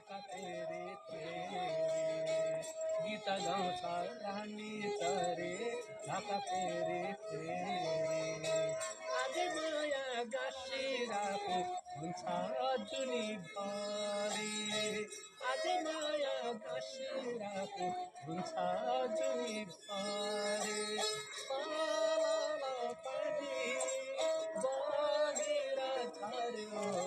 ढाका तेरे तेरे गीत गाउँछ रानी चरे ढाका तेरे तेरे आज माया गाँसिरहेको हुन्छ जुनी भरे आज माया गाँसिरहेको हुन्छ जुनी भरे पानी बगेर झऱ्यो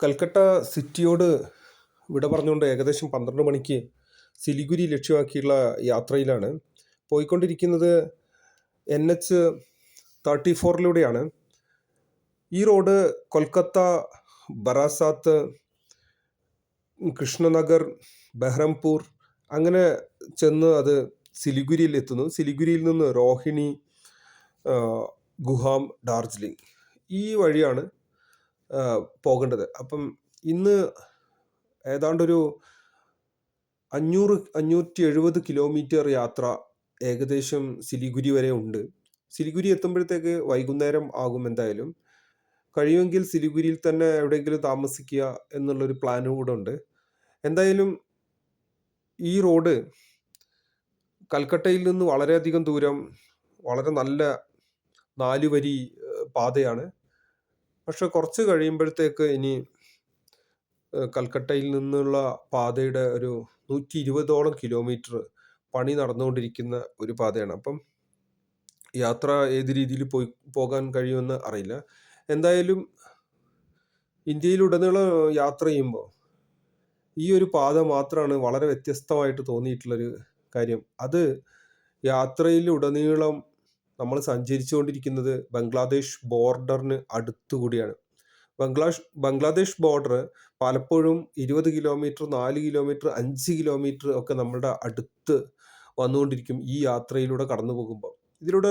കൽക്കട്ട സിറ്റിയോട് വിട പറഞ്ഞുകൊണ്ട് ഏകദേശം പന്ത്രണ്ട് മണിക്ക് സിലിഗുരി ലക്ഷ്യമാക്കിയുള്ള യാത്രയിലാണ്. പോയിക്കൊണ്ടിരിക്കുന്നത് എൻ എച്ച് തേർട്ടി ഫോറിലൂടെയാണ്. ഈ റോഡ് കൊൽക്കത്ത ബറാസാത്ത് കൃഷ്ണനഗർ ബഹ്റംപൂർ അങ്ങനെ ചെന്ന് അത് സിലിഗുരിയിൽ എത്തുന്നു. സിലിഗുരിയിൽ നിന്ന് രോഹിണി ഗുഹാം ഡാർജിലിംഗ്. ഈ വഴിയാണ് പോകേണ്ടത്. അപ്പം ഇന്ന് ഏതാണ്ടൊരു അഞ്ഞൂറ് അഞ്ഞൂറ്റി എഴുപത് കിലോമീറ്റർ യാത്ര ഏകദേശം സിലിഗുരി വരെ ഉണ്ട്. സിലിഗുരി എത്തുമ്പോഴത്തേക്ക് വൈകുന്നേരം ആകും എന്തായാലും. കഴിയുമെങ്കിൽ സിലിഗുരിയിൽ തന്നെ എവിടെയെങ്കിലും താമസിക്കുക എന്നുള്ളൊരു പ്ലാനും കൂടെ ഉണ്ട്. എന്തായാലും ഈ റോഡ് കൽക്കട്ടയിൽ നിന്ന് വളരെയധികം ദൂരം വളരെ നല്ല നാലുവരി പാതയാണ്. പക്ഷെ കുറച്ച് കഴിയുമ്പോഴത്തേക്ക് ഇനി കൽക്കട്ടയിൽ നിന്നുള്ള പാതയുടെ ഒരു നൂറ്റി ഇരുപതോളം കിലോമീറ്റർ പണി നടന്നുകൊണ്ടിരിക്കുന്ന ഒരു പാതയാണ്. അപ്പം യാത്ര ഏത് രീതിയിൽ പോയി പോകാൻ കഴിയുമെന്ന് അറിയില്ല. എന്തായാലും ഇന്ത്യയിലുടനീളം യാത്ര ചെയ്യുമ്പോൾ ഈ ഒരു പാത മാത്രമാണ് വളരെ വ്യത്യസ്തമായിട്ട് തോന്നിയിട്ടുള്ളൊരു കാര്യം. അത് യാത്രയിലുടനീളം നമ്മൾ സഞ്ചരിച്ചുകൊണ്ടിരിക്കുന്നത് ബംഗ്ലാദേശ് ബോർഡറിന് അടുത്തുകൂടിയാണ്. ബംഗ്ലാദേശ് ബംഗ്ലാദേശ് ബോർഡർ പലപ്പോഴും ഇരുപത് കിലോമീറ്റർ നാല് കിലോമീറ്റർ അഞ്ച് കിലോമീറ്റർ ഒക്കെ നമ്മളുടെ അടുത്ത് വന്നുകൊണ്ടിരിക്കും ഈ യാത്രയിലൂടെ കടന്നു പോകുമ്പോൾ. ഇതിലൂടെ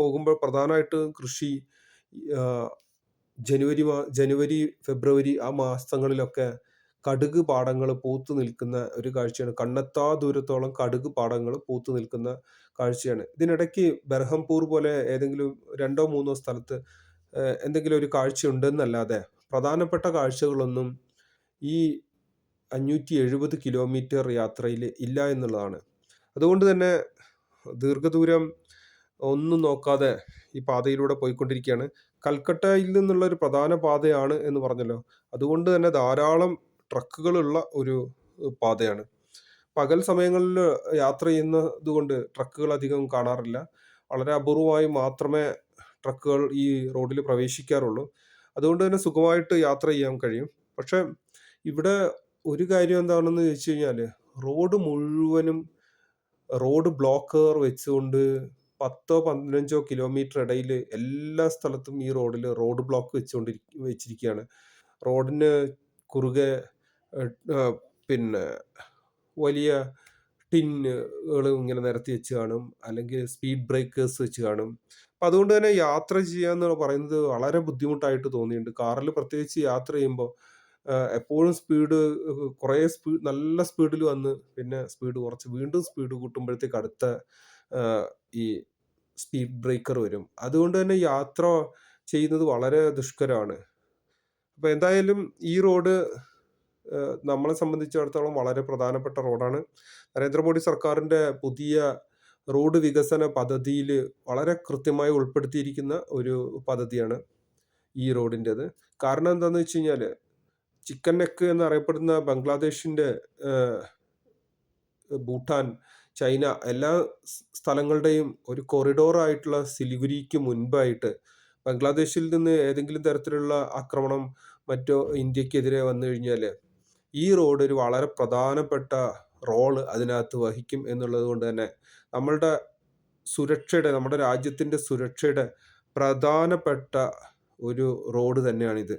പോകുമ്പോൾ പ്രധാനമായിട്ട് കൃഷി ജനുവരി മാ ജനുവരി ഫെബ്രുവരി ആ മാസങ്ങളിലൊക്കെ കടുക് പാടങ്ങൾ പൂത്തു നിൽക്കുന്ന ഒരു കാഴ്ചയാണ്. കണ്ണെത്താ ദൂരത്തോളം കടുക് പാടങ്ങൾ പൂത്തു നിൽക്കുന്ന കാഴ്ചയാണ്. ഇതിനിടയ്ക്ക് ബർഹംപൂർ പോലെ ഏതെങ്കിലും രണ്ടോ മൂന്നോ സ്ഥലത്ത് എന്തെങ്കിലും ഒരു കാഴ്ച ഉണ്ടെന്നല്ലാതെ പ്രധാനപ്പെട്ട കാഴ്ചകളൊന്നും ഈ അഞ്ഞൂറ്റി എഴുപത് കിലോമീറ്റർ യാത്രയിൽ ഇല്ല എന്നുള്ളതാണ്. അതുകൊണ്ട് തന്നെ ദീർഘദൂരം ഒന്നും നോക്കാതെ ഈ പാതയിലൂടെ പോയിക്കൊണ്ടിരിക്കുകയാണ്. കൽക്കട്ടയിൽ നിന്നുള്ള ഒരു പ്രധാന പാതയാണ് എന്ന് പറഞ്ഞല്ലോ. അതുകൊണ്ട് തന്നെ ധാരാളം ട്രക്കുകളുള്ള ഒരു പാതയാണ്. പകൽ സമയങ്ങളിൽ യാത്ര ചെയ്യുന്നത് കൊണ്ട് ട്രക്കുകൾ അധികം കാണാറില്ല. വളരെ അപൂർവമായി മാത്രമേ ട്രക്കുകൾ ഈ റോഡിൽ പ്രവേശിക്കാറുള്ളൂ. അതുകൊണ്ട് തന്നെ സുഖമായിട്ട് യാത്ര ചെയ്യാൻ കഴിയും. പക്ഷെ ഇവിടെ ഒരു കാര്യം എന്താണെന്ന് ചോദിച്ചു കഴിഞ്ഞാൽ റോഡ് മുഴുവനും റോഡ് ബ്ലോക്കർ വെച്ചുകൊണ്ട് പത്തോ പതിനഞ്ചോ കിലോമീറ്റർ ഇടയിൽ എല്ലാ സ്ഥലത്തും ഈ റോഡിൽ റോഡ് ബ്ലോക്ക് വെച്ചുകൊണ്ട് വെച്ചിരിക്കുകയാണ്. റോഡിന് കുറുകെ പിന്നെ വലിയ ടിന്നുകൾ ഇങ്ങനെ നിരത്തി വെച്ച് കാണും. അല്ലെങ്കിൽ സ്പീഡ് ബ്രേക്കേഴ്സ് വെച്ച് കാണും. അപ്പം അതുകൊണ്ട് തന്നെ യാത്ര ചെയ്യാന്ന് പറയുന്നത് വളരെ ബുദ്ധിമുട്ടായിട്ട് തോന്നിയിട്ടുണ്ട്. കാറിൽ പ്രത്യേകിച്ച് യാത്ര ചെയ്യുമ്പോൾ എപ്പോഴും സ്പീഡ് കുറേ സ്പീഡ് നല്ല സ്പീഡിൽ വന്ന് പിന്നെ സ്പീഡ് കുറച്ച് വീണ്ടും സ്പീഡ് കൂട്ടുമ്പോഴത്തേക്ക് അടുത്ത ഈ സ്പീഡ് ബ്രേക്കർ വരും. അതുകൊണ്ട് തന്നെ യാത്ര ചെയ്യുന്നത് വളരെ ദുഷ്കരമാണ്. അപ്പോൾ എന്തായാലും ഈ റോഡ് നമ്മളെ സംബന്ധിച്ചിടത്തോളം വളരെ പ്രധാനപ്പെട്ട റോഡാണ്. നരേന്ദ്രമോദി സർക്കാരിന്റെ പുതിയ റോഡ് വികസന പദ്ധതിയിൽ വളരെ കൃത്യമായി ഉൾപ്പെടുത്തിയിരിക്കുന്ന ഒരു പദ്ധതിയാണ് ഈ റോഡിന്റെത്. കാരണം എന്താണെന്ന് വെച്ച് കഴിഞ്ഞാൽ ചിക്കൻ നെക്ക് എന്നറിയപ്പെടുന്ന ബംഗ്ലാദേശിന്റെ ഭൂട്ടാൻ ചൈന എല്ലാ സ്ഥലങ്ങളുടെയും ഒരു കൊറിഡോർ ആയിട്ടുള്ള സിലിഗുരിക്ക് മുൻപായിട്ട് ബംഗ്ലാദേശിൽ നിന്ന് ഏതെങ്കിലും തരത്തിലുള്ള ആക്രമണം മറ്റോ ഇന്ത്യക്കെതിരെ വന്നു കഴിഞ്ഞാൽ ഈ റോഡ് ഒരു വളരെ പ്രധാനപ്പെട്ട റോൾ അതിനകത്ത് വഹിക്കും എന്നുള്ളത് കൊണ്ട് തന്നെ നമ്മളുടെ സുരക്ഷയുടെ നമ്മുടെ രാജ്യത്തിന്റെ സുരക്ഷയുടെ പ്രധാനപ്പെട്ട ഒരു റോഡ് തന്നെയാണിത്.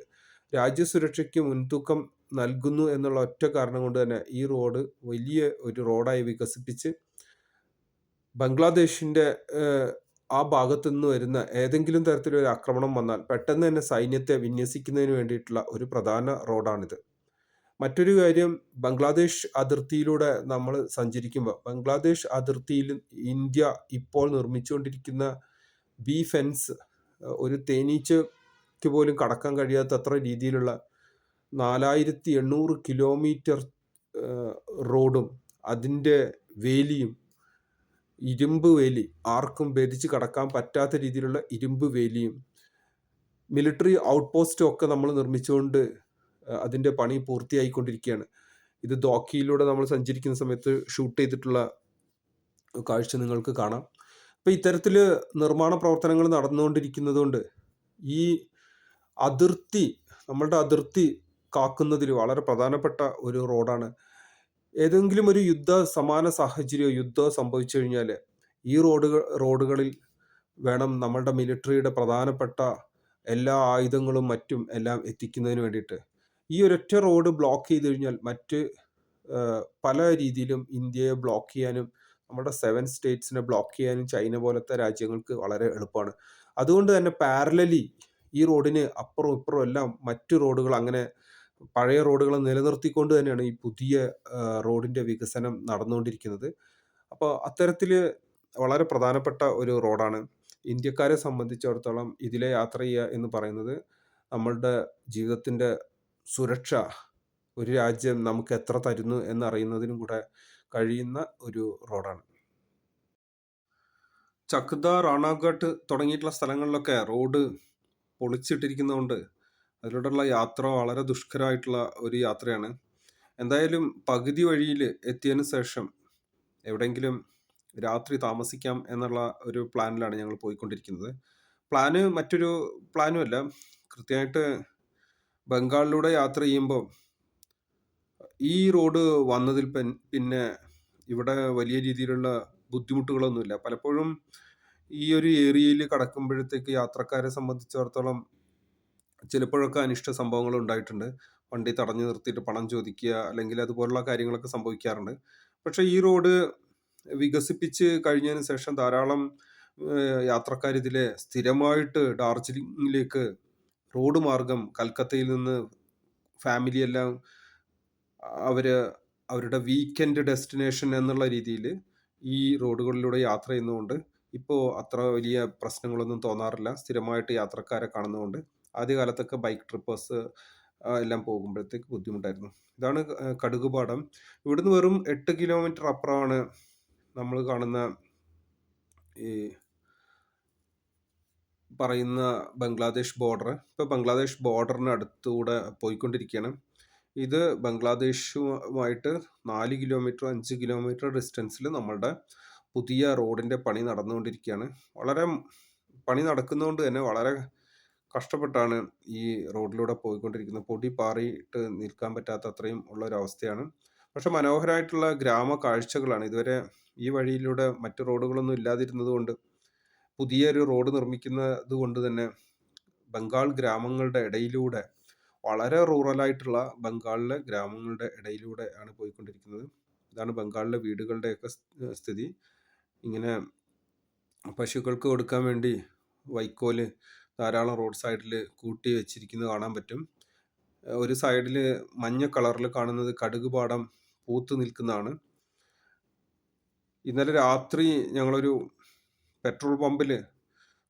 രാജ്യസുരക്ഷയ്ക്ക് മുൻതൂക്കം നൽകുന്നു എന്നുള്ള ഒറ്റ കാരണം കൊണ്ട് തന്നെ ഈ റോഡ് വലിയ ഒരു റോഡായി വികസിപ്പിച്ച് ബംഗ്ലാദേശിന്റെ ആ ഭാഗത്തു നിന്ന് വരുന്ന ഏതെങ്കിലും തരത്തിലൊരു ആക്രമണം വന്നാൽ പെട്ടെന്ന് തന്നെ സൈന്യത്തെ വിന്യസിക്കുന്നതിന് വേണ്ടിയിട്ടുള്ള ഒരു പ്രധാന റോഡാണിത്. മറ്റൊരു കാര്യം ബംഗ്ലാദേശ് അതിർത്തിയിലൂടെ നമ്മൾ സഞ്ചരിക്കുമ്പോൾ ബംഗ്ലാദേശ് അതിർത്തിയിൽ ഇന്ത്യ ഇപ്പോൾ നിർമ്മിച്ചുകൊണ്ടിരിക്കുന്ന ബി ഫെൻസ് ഒരു തേനീച്ചയ്ക്ക് പോലും കടക്കാൻ കഴിയാത്തത്ര രീതിയിലുള്ള നാലായിരത്തി എണ്ണൂറ് കിലോമീറ്റർ റോഡും അതിന്റെ വേലിയും ഇരുമ്പ് വേലി ആർക്കും ഭേദിച്ച് കടക്കാൻ പറ്റാത്ത രീതിയിലുള്ള ഇരുമ്പ് വേലിയും മിലിറ്ററി ഔട്ട് പോസ്റ്റും ഒക്കെ നമ്മൾ നിർമ്മിച്ചുകൊണ്ട് അതിന്റെ പണി പൂർത്തിയായിക്കൊണ്ടിരിക്കുകയാണ്. ഇത് ദോക്കിയിലൂടെ നമ്മൾ സഞ്ചരിക്കുന്ന സമയത്ത് ഷൂട്ട് ചെയ്തിട്ടുള്ള കാഴ്ച നിങ്ങൾക്ക് കാണാം. അപ്പോൾ ഇത്തരത്തിൽ നിർമ്മാണ പ്രവർത്തനങ്ങൾ നടന്നുകൊണ്ടിരിക്കുന്നതുകൊണ്ട് ഈ അതിർത്തി നമ്മളുടെ അതിർത്തി കാക്കുന്നതിൽ വളരെ പ്രധാനപ്പെട്ട ഒരു റോഡാണ്. ഏതെങ്കിലും ഒരു യുദ്ധ സമാന സാഹചര്യമോ യുദ്ധമോ സംഭവിച്ചു കഴിഞ്ഞാൽ ഈ റോഡുകൾ റോഡുകളിൽ വേണം നമ്മളുടെ മിലിറ്ററിയുടെ പ്രധാനപ്പെട്ട എല്ലാ ആയുധങ്ങളും മറ്റും എല്ലാം എത്തിക്കുന്നതിന് വേണ്ടിയിട്ട്. ഈ ഒരൊറ്റ റോഡ് ബ്ലോക്ക് ചെയ്ത് കഴിഞ്ഞാൽ മറ്റ് പല രീതിയിലും ഇന്ത്യയെ ബ്ലോക്ക് ചെയ്യാനും നമ്മുടെ സെവൻ സ്റ്റേറ്റ്സിനെ ബ്ലോക്ക് ചെയ്യാനും ചൈന പോലത്തെ രാജ്യങ്ങൾക്ക് വളരെ എളുപ്പമാണ്. അതുകൊണ്ട് തന്നെ പാരലലി ഈ റോഡിന് അപ്പുറം ഇപ്പുറം എല്ലാം മറ്റു റോഡുകൾ അങ്ങനെ പഴയ റോഡുകൾ നിലനിർത്തിക്കൊണ്ട് തന്നെയാണ് ഈ പുതിയ റോഡിന്റെ വികസനം നടന്നുകൊണ്ടിരിക്കുന്നത്. അപ്പോൾ അത്തരത്തിൽ വളരെ പ്രധാനപ്പെട്ട ഒരു റോഡാണ്. ഇന്ത്യക്കാരെ സംബന്ധിച്ചിടത്തോളം ഇതിലെ യാത്ര ചെയ്യുക എന്ന് പറയുന്നത് നമ്മളുടെ ജീവിതത്തിന്റെ സുരക്ഷ ഒരു രാജ്യം നമുക്ക് എത്ര തരുന്നു എന്നറിയുന്നതിനും കൂടെ കഴിയുന്ന ഒരു റോഡാണ്. ചക്ദ റാണാഘട്ട് തുടങ്ങിയിട്ടുള്ള സ്ഥലങ്ങളിലൊക്കെ റോഡ് പൊളിച്ചിട്ടിരിക്കുന്നതുകൊണ്ട് അതിലൂടെയുള്ള യാത്ര വളരെ ദുഷ്കരമായിട്ടുള്ള ഒരു യാത്രയാണ്. എന്തായാലും പകുതി വഴിയിൽ എത്തിയതിന് ശേഷം എവിടെയെങ്കിലും രാത്രി താമസിക്കാം എന്നുള്ള ഒരു പ്ലാനിലാണ് ഞങ്ങൾ പോയിക്കൊണ്ടിരിക്കുന്നത്. പ്ലാന് മറ്റൊരു പ്ലാനുമല്ല കൃത്യമായിട്ട് ബംഗാളിലൂടെ യാത്ര ചെയ്യുമ്പോൾ ഈ റോഡ് വന്നതിൽ പിന്നെ ഇവിടെ വലിയ രീതിയിലുള്ള ബുദ്ധിമുട്ടുകളൊന്നുമില്ല. പലപ്പോഴും ഈ ഒരു ഏരിയയിൽ കടക്കുമ്പോഴത്തേക്ക് യാത്രക്കാരെ സംബന്ധിച്ചിടത്തോളം ചിലപ്പോഴൊക്കെ അനിഷ്ട സംഭവങ്ങൾ ഉണ്ടായിട്ടുണ്ട്. വണ്ടി തടഞ്ഞു നിർത്തിയിട്ട് പണം ചോദിക്കുക അല്ലെങ്കിൽ അതുപോലുള്ള കാര്യങ്ങളൊക്കെ സംഭവിക്കാറുണ്ട്. പക്ഷേ ഈ റോഡ് വികസിപ്പിച്ച് കഴിഞ്ഞതിന് ശേഷം ധാരാളം യാത്രക്കാർ ഇതിലെ സ്ഥിരമായിട്ട് ഡാർജിലിംഗിലേക്ക് റോഡ് മാർഗം കൽക്കത്തയിൽ നിന്ന് ഫാമിലി എല്ലാം അവർ അവരുടെ വീക്കെൻഡ് ഡെസ്റ്റിനേഷൻ എന്നുള്ള രീതിയിൽ ഈ റോഡുകളിലൂടെ യാത്ര ചെയ്യുന്നതുകൊണ്ട് ഇപ്പോൾ അത്ര വലിയ പ്രശ്നങ്ങളൊന്നും തോന്നാറില്ല. സ്ഥിരമായിട്ട് യാത്രക്കാരെ കാണുന്നതുകൊണ്ട് ആദ്യകാലത്തൊക്കെ ബൈക്ക് ട്രിപ്പേഴ്സ് എല്ലാം പോകുമ്പോഴത്തേക്ക് ബുദ്ധിമുട്ടായിരുന്നു. ഇതാണ് കടുകുപാടം. ഇവിടുന്ന് വെറും എട്ട് കിലോമീറ്റർ അപ്പുറമാണ് നമ്മൾ കാണുന്ന ഈ പറയുന്ന ബംഗ്ലാദേശ് ബോർഡർ ഇപ്പോൾ ബംഗ്ലാദേശ് ബോർഡറിന് അടുത്തൂടെ പോയിക്കൊണ്ടിരിക്കുകയാണ് ഇത് ബംഗ്ലാദേശുമായിട്ട് നാല് കിലോമീറ്റർ അഞ്ച് കിലോമീറ്റർ ഡിസ്റ്റൻസിൽ നമ്മളുടെ പുതിയ റോഡിന്റെ പണി നടന്നുകൊണ്ടിരിക്കുകയാണ് വളരെ പണി നടക്കുന്നതുകൊണ്ട് തന്നെ വളരെ കഷ്ടപ്പെട്ടാണ് ഈ റോഡിലൂടെ പോയിക്കൊണ്ടിരിക്കുന്നത്. പൊടി പാറിയിട്ട് നിൽക്കാൻ പറ്റാത്ത അത്രയും ഉള്ള ഒരു അവസ്ഥയാണ് പക്ഷെ മനോഹരമായിട്ടുള്ള ഗ്രാമ കാഴ്ചകളാണ്. ഇതുവരെ ഈ വഴിയിലൂടെ മറ്റു റോഡുകളൊന്നും ഇല്ലാതിരുന്നത് കൊണ്ട് പുതിയൊരു റോഡ് നിർമ്മിക്കുന്നത് കൊണ്ട് തന്നെ ബംഗാൾ ഗ്രാമങ്ങളുടെ ഇടയിലൂടെ വളരെ റൂറലായിട്ടുള്ള ബംഗാളിലെ ഗ്രാമങ്ങളുടെ ഇടയിലൂടെ ആണ് പോയിക്കൊണ്ടിരിക്കുന്നത്. ഇതാണ് ബംഗാളിലെ വീടുകളുടെയൊക്കെ സ്ഥിതി. ഇങ്ങനെ പശുക്കൾക്ക് കൊടുക്കാൻ വേണ്ടി വൈക്കോൽ ധാരാളം റോഡ് സൈഡിൽ കൂട്ടി വെച്ചിരിക്കുന്നത് കാണാൻ പറ്റും. ഒരു സൈഡിൽ മഞ്ഞ കളറിൽ കാണുന്നത് കടുക് പാടം പൂത്ത് നിൽക്കുന്നതാണ്. ഇന്നലെ രാത്രി ഞങ്ങളൊരു പെട്രോൾ പമ്പിൽ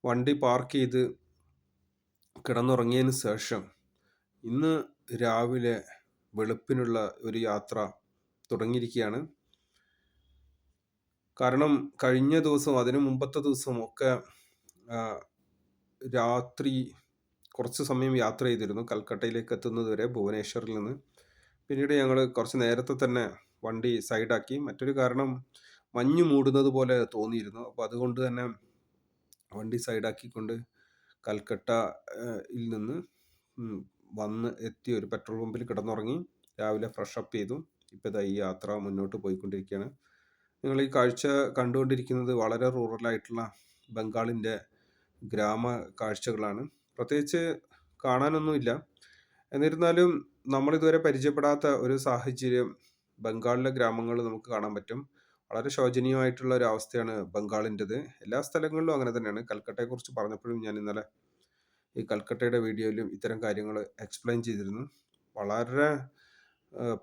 വണ്ടി പാർക്ക് ചെയ്ത് കിടന്നുറങ്ങിയതിന് ശേഷം ഇന്ന് രാവിലെ വെളുപ്പിനുള്ള ഒരു യാത്ര തുടങ്ങിയിരിക്കുകയാണ് കാരണം കഴിഞ്ഞ ദിവസം അതിനു മുമ്പത്തെ ദിവസം ഒക്കെ രാത്രി കുറച്ച് സമയം യാത്ര ചെയ്തിരുന്നു. കൽക്കട്ടയിലേക്ക് എത്തുന്നത് വരെ ഭുവനേശ്വറിൽ നിന്ന്. പിന്നീട് ഞങ്ങൾ കുറച്ച് നേരത്തെ തന്നെ വണ്ടി സൈഡാക്കി. മറ്റൊരു കാരണം മഞ്ഞ് മൂടുന്നത് പോലെ തോന്നിയിരുന്നു. അപ്പോൾ അതുകൊണ്ട് തന്നെ വണ്ടി സൈഡാക്കിക്കൊണ്ട് കൽക്കട്ട ഇൽ യിൽ നിന്ന് വന്ന് എത്തി ഒരു പെട്രോൾ പമ്പിൽ കിടന്നുറങ്ങി. രാവിലെ ഫ്രഷ് അപ്പ് ചെയ്തു. ഇപ്പോൾ ഈ യാത്ര മുന്നോട്ട് പോയിക്കൊണ്ടിരിക്കുകയാണ്. നിങ്ങൾ ഈ കാഴ്ച കണ്ടുകൊണ്ടിരിക്കുന്നത് വളരെ റൂറലായിട്ടുള്ള ബംഗാളിന്റെ ഗ്രാമ കാഴ്ചകളാണ്. പ്രത്യേകിച്ച് കാണാനൊന്നുമില്ല എന്നിരുന്നാലും നമ്മളിതുവരെ പരിചയപ്പെടാത്ത ഒരു സാഹചര്യം ബംഗാളിലെ ഗ്രാമങ്ങൾ നമുക്ക് കാണാൻ പറ്റും. വളരെ ശോചനീയമായിട്ടുള്ള ഒരു അവസ്ഥയാണ് ബംഗാളിന്റെത്. എല്ലാ സ്ഥലങ്ങളിലും അങ്ങനെ തന്നെയാണ്. കൽക്കട്ടയെക്കുറിച്ച് പറഞ്ഞപ്പോഴും ഞാൻ ഇന്നലെ ഈ കൽക്കട്ടയുടെ വീഡിയോയിലും ഇത്തരം കാര്യങ്ങൾ എക്സ്പ്ലെയിൻ ചെയ്തിരുന്നു. വളരെ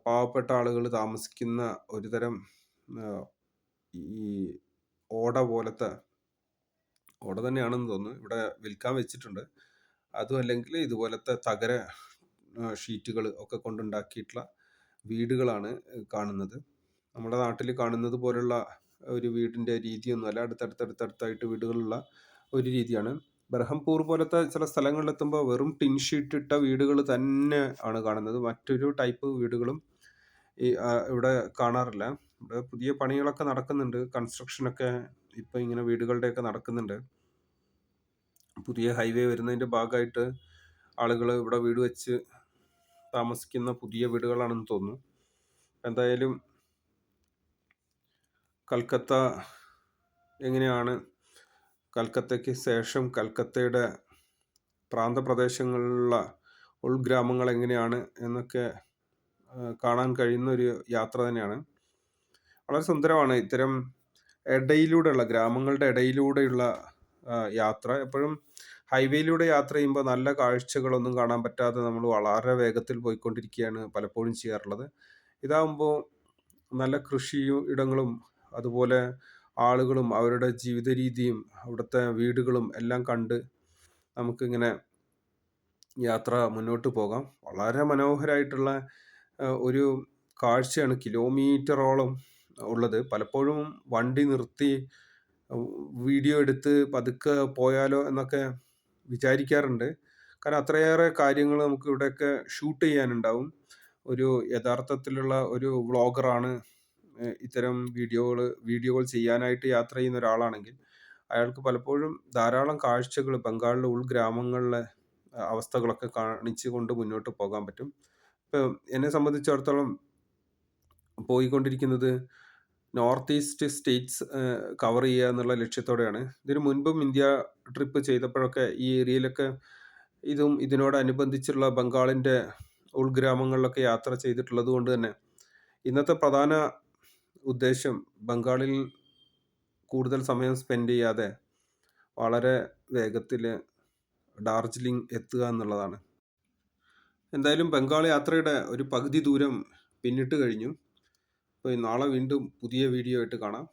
പാവപ്പെട്ട ആളുകൾ താമസിക്കുന്ന ഒരു തരം ഈ ഓട പോലത്തെ ഓട തന്നെയാണെന്ന് തോന്നുന്നു. ഇവിടെ വിൽക്കാൻ വെച്ചിട്ടുണ്ട്. അതും അല്ലെങ്കിൽ ഇതുപോലത്തെ തകര ഷീറ്റുകൾ ഒക്കെ കൊണ്ടുണ്ടാക്കിയിട്ടുള്ള വീടുകളാണ് കാണുന്നത്. നമ്മുടെ നാട്ടിൽ കാണുന്നത് പോലുള്ള ഒരു വീടിന്റെ രീതിയൊന്നുമല്ല അടുത്തടുത്തടുത്തടുത്തായിട്ട് വീടുകളുള്ള ഒരു രീതിയാണ്. ബർഹംപൂർ പോലത്തെ ചില സ്ഥലങ്ങളിലെത്തുമ്പോൾ വെറും ടിൻ ഷീറ്റ് ഇട്ട വീടുകൾ തന്നെ ആണ് കാണുന്നത്. മറ്റൊരു ടൈപ്പ് വീടുകളും ഈ ഇവിടെ കാണാറില്ല. ഇവിടെ പുതിയ പണികളൊക്കെ നടക്കുന്നുണ്ട്. കൺസ്ട്രക്ഷനൊക്കെ ഇപ്പം ഇങ്ങനെ വീടുകളുടെയൊക്കെ നടക്കുന്നുണ്ട്. പുതിയ ഹൈവേ വരുന്നതിന്റെ ഭാഗമായിട്ട് ആളുകൾ ഇവിടെ വീട് വെച്ച് താമസിക്കുന്ന പുതിയ വീടുകളാണെന്ന് തോന്നുന്നു. എന്തായാലും കൽക്കത്ത എങ്ങനെയാണ് കൽക്കത്തയ്ക്ക് ശേഷം കൽക്കത്തയുടെ പ്രാന്തപ്രദേശങ്ങളിലുള്ള ഉൾഗ്രാമങ്ങൾ എങ്ങനെയാണ് എന്നൊക്കെ കാണാൻ കഴിയുന്ന ഒരു യാത്ര തന്നെയാണ്. വളരെ സുന്ദരമാണ് ഇത്തരം ഇടയിലൂടെയുള്ള ഗ്രാമങ്ങളുടെ ഇടയിലൂടെയുള്ള യാത്ര. എപ്പോഴും ഹൈവേയിലൂടെ യാത്ര ചെയ്യുമ്പോൾ നല്ല കാഴ്ചകളൊന്നും കാണാൻ പറ്റാതെ നമ്മൾ വളരെ വേഗത്തിൽ പോയിക്കൊണ്ടിരിക്കുകയാണ് പലപ്പോഴും ചെയ്യാറുള്ളത്. ഇതാകുമ്പോൾ നല്ല കൃഷിയും ഇടങ്ങളും അതുപോലെ ആളുകളും അവരുടെ ജീവിത രീതിയും അവിടുത്തെ വീടുകളും എല്ലാം കണ്ട് നമുക്കിങ്ങനെ യാത്ര മുന്നോട്ട് പോകാം. വളരെ മനോഹരമായിട്ടുള്ള ഒരു കാഴ്ചയാണ് കിലോമീറ്ററോളം ഉള്ളത്. പലപ്പോഴും വണ്ടി നിർത്തി വീഡിയോ എടുത്ത് പതുക്കെ പോയാലോ എന്നൊക്കെ വിചാരിക്കാറുണ്ട്. കാരണം അത്രയേറെ കാര്യങ്ങൾ നമുക്ക് ഇവിടെയൊക്കെ ഷൂട്ട് ചെയ്യാനുണ്ടാവും. ഒരു യഥാർത്ഥത്തിലുള്ള ഒരു വ്ളോഗറാണ് ഇത്തരം വീഡിയോകൾ വീഡിയോകൾ ചെയ്യാനായിട്ട് യാത്ര ചെയ്യുന്ന ഒരാളാണെങ്കിൽ അയാൾക്ക് പലപ്പോഴും ധാരാളം കാഴ്ചകൾ ബംഗാളിലെ ഉൾഗ്രാമങ്ങളിലെ അവസ്ഥകളൊക്കെ കാണിച്ചു കൊണ്ട് മുന്നോട്ട് പോകാൻ പറ്റും. ഇപ്പം എന്നെ സംബന്ധിച്ചിടത്തോളം പോയിക്കൊണ്ടിരിക്കുന്നത് നോർത്ത് ഈസ്റ്റ് സ്റ്റേറ്റ്സ് കവർ ചെയ്യുക എന്നുള്ള ലക്ഷ്യത്തോടെയാണ്. ഇതിനു മുൻപും ഇന്ത്യ ട്രിപ്പ് ചെയ്തപ്പോഴൊക്കെ ഈ ഏരിയയിലൊക്കെ ഇതും ഇതിനോടനുബന്ധിച്ചുള്ള ബംഗാളിന്റെ ഉൾഗ്രാമങ്ങളിലൊക്കെ യാത്ര ചെയ്തിട്ടുള്ളത് കൊണ്ട് തന്നെ ഇന്നത്തെ പ്രധാന ഉദ്ദേശം ബംഗാളിൽ കൂടുതൽ സമയം സ്പെൻഡ് ചെയ്യാതെ വളരെ വേഗത്തിൽ ഡാർജിലിംഗ് എത്തുക എന്നുള്ളതാണ്. എന്തായാലും ബംഗാൾ യാത്രയുടെ ഒരു പകുതി ദൂരം പിന്നിട്ട് കഴിഞ്ഞു. അപ്പോൾ നാളെ വീണ്ടും പുതിയ വീഡിയോ ആയിട്ട് കാണാം.